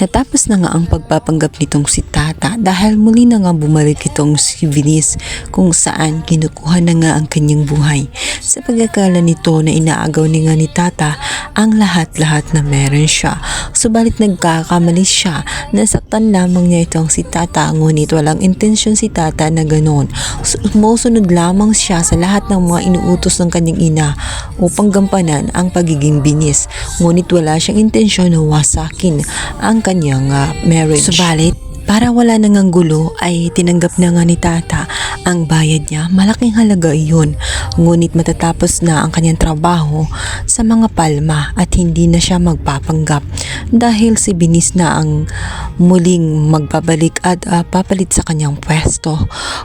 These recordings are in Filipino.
Natapos na nga ang pagpapanggap nitong si Tata dahil muli na nga bumalik itong si Venice kung saan kinukuha na nga ang kanyang buhay. Sa pagkakala nito na inaagaw ni nga ni Tata ang lahat-lahat na meron siya. Subalit nagkakamali siya, nasaktan lamang niya itong si Tata ngunit walang intensyon si Tata na ganon. Sumusunod lamang siya sa lahat ng mga inuutos ng kanyang ina upang gampanan ang pagiging binis. Ngunit wala siyang intensyon na wasakin ang kanyang ah, marriage. Subalit, para wala nang ang gulo ay tinanggap na nga ni Tata ang bayad niya. Malaking halaga iyon. Ngunit matatapos na ang kanyang trabaho sa mga palma at hindi na siya magpapanggap dahil si Binis na ang muling magpabalik at ah, papalit sa kanyang pwesto.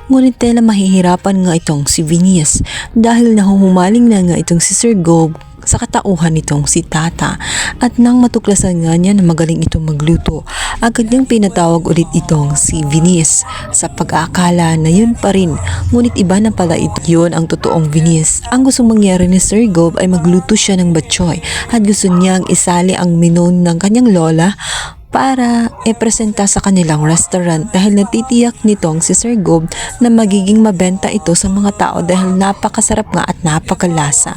Ngunit tela mahihirapan nga itong si Vinis dahil nahuhumaling na nga itong si Sir Gob sa katauhan nitong si Tata at nang matuklasan nga niya na magaling itong magluto, agad niyang pinatawag ulit itong si Vinis sa pag-aakala na yun pa rin ngunit iba na pala ito yun ang totoong Vinis. Ang gusto mangyari ni Sir Gob ay magluto siya ng batchoy at gusto niyang isali ang menu ng kanyang lola para ipresenta sa kanilang restaurant dahil natitiyak nitong si Sir Gob na magiging mabenta ito sa mga tao dahil napakasarap nga at napakalasa.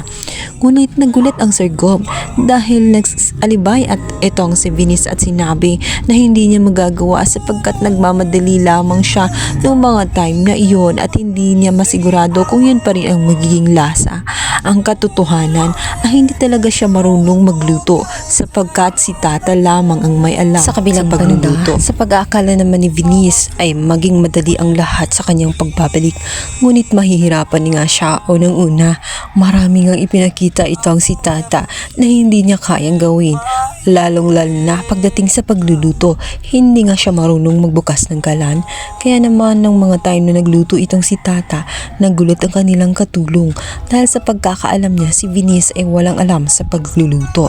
Ngunit nagulat ang Sir Gob dahil nagsalibay at itong si Vinis at sinabi na hindi niya magagawa sapagkat nagmamadali lamang siya noong mga time na iyon at hindi niya masigurado kung yun pa rin ang magiging lasa. Ang katotohanan ay hindi talaga siya marunong magluto sapagkat si tata lamang ang may alam Sa kabilang sa pagluluto. banda, Sa pag-aakala naman ni Venice ay maging madali ang lahat sa kanyang pagbabalik. Ngunit mahihirapan nga siya o nang una. Marami ngang ipinakita itong si Tata na hindi niya kayang gawin. Lalong lalo na pagdating sa pagluluto, hindi nga siya marunong magbukas ng kalan. Kaya naman ng mga time na nagluto itong si Tata, nagulat ang kanilang katulong dahil sa pagkakaalam niya si Venice ay walang alam sa pagluluto.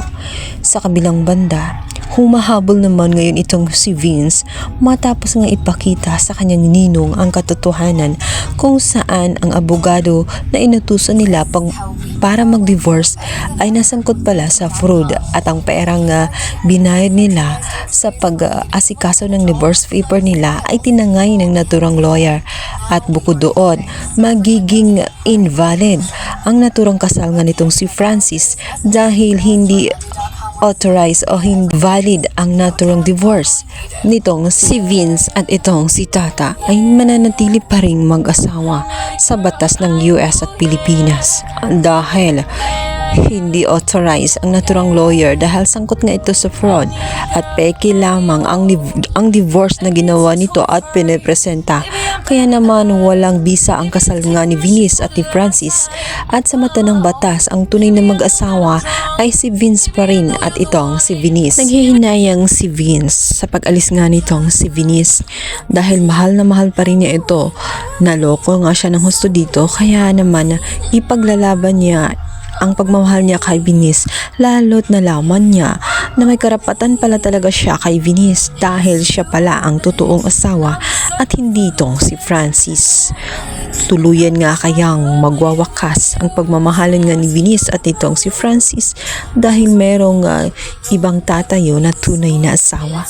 Sa kabilang banda, Humahabol naman ngayon itong si Vince matapos nga ipakita sa kanyang ninong ang katotohanan kung saan ang abogado na inutusan nila pag, para mag-divorce ay nasangkot pala sa fraud at ang perang nga binayad nila sa pag-asikaso ng divorce paper nila ay tinangay ng naturang lawyer. At bukod doon magiging invalid ang naturang kasal nga nitong si Francis dahil hindi authorized o hindi valid ang naturang divorce nitong si Vince at itong si Tata ay mananatili pa rin mag-asawa sa batas ng US at Pilipinas. Dahil hindi authorized ang naturang lawyer dahil sangkot nga ito sa fraud at peke lamang ang, ang divorce na ginawa nito at pinipresenta. Kaya naman walang bisa ang kasal nga ni Vince at ni Francis at sa mata ng batas ang tunay na mag-asawa ay si Vince pa rin at itong si Vince. Naghihinayang si Vince sa pag-alis nga nitong si Vince dahil mahal na mahal pa rin niya ito. Naloko nga siya ng husto dito kaya naman ipaglalaban niya ang pagmamahal niya kay Vinis lalo't nalaman niya na may karapatan pala talaga siya kay Vinis dahil siya pala ang totoong asawa at hindi itong si Francis. Tuluyan nga kayang magwawakas ang pagmamahalan nga ni Vinis at itong si Francis dahil merong ah, ibang tatayo na tunay na asawa.